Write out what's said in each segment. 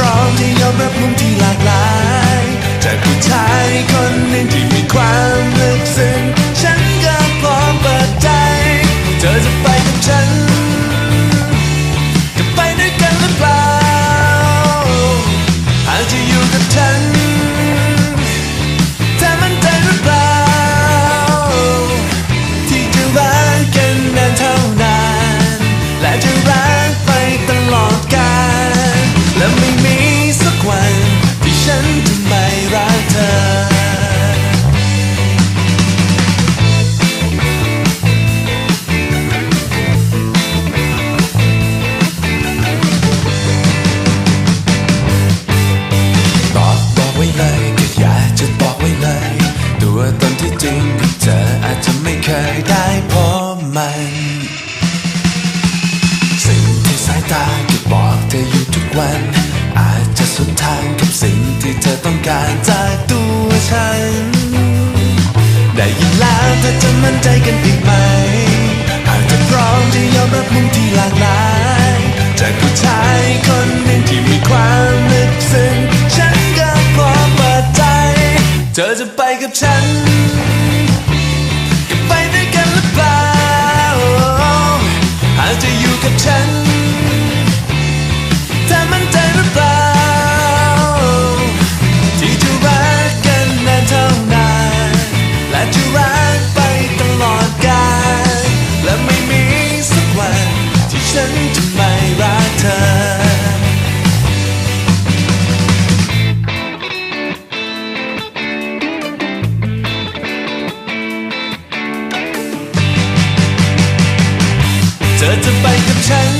ร้อมที่ยอมรับมุมที่หลากหลาย จากผู้ชายคนหนึ่งที่มีความลึกซึ้งฉันก็พร้อมเปิดใจ อต้องการจากตัวฉัน ได้ยินแล้วเธอจะมั่นใจกันอีกไหมอาจจะพร้อมจะยอมรับมุมที่หลากหลาย จากผู้ชายคนหนึ่งที่มีความลึกซึ้ง ไ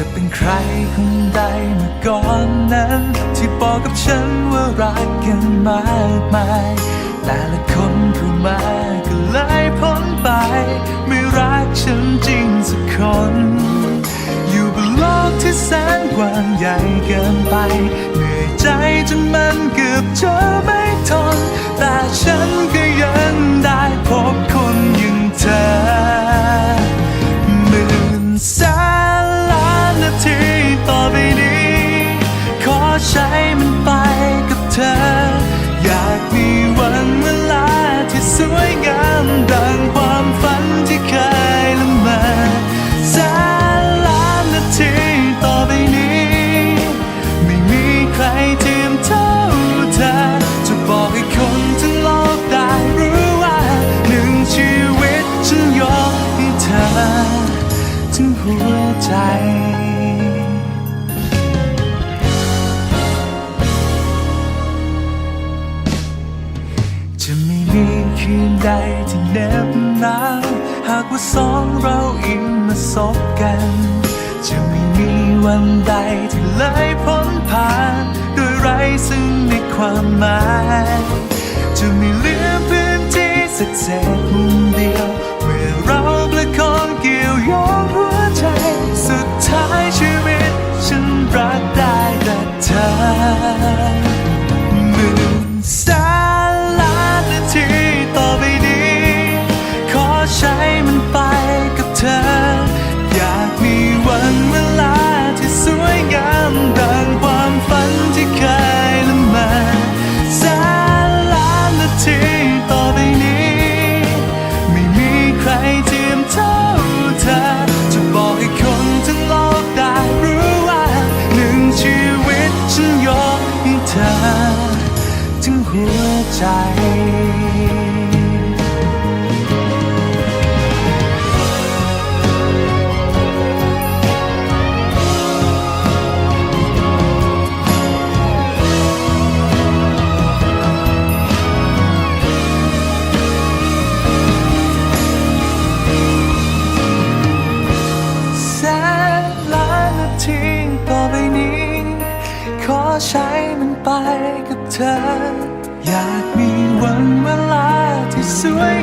จะเป็นใครคนใดเมื่อก่อนนั้น ที่บอกกับฉันว่ารักกันมากมายแต่ละคนเข้ามาก็เลยพ้นไป ไม่รักฉันจริงสักคน อยู่บนโลกที่แสนกว้างใหญ่เกินไป เหนื่อยใจจนมันเกือบจะไม่ทน แต่ฉันก็ยังได้พบคนอย่างเธอ หัวใจ จะไม่มีคืนใดที่เน็บหนาวหากว่าสองเราอิงมาสบกัน จะไม่มีวันใดที่เลยพ้นผ่าน โดยไรซึ่งในความหมาย จะไม่ หัวใจ แสนล้านนาทีต่อไปนี้ ขอใช้มันไปกับเธอ ที่ส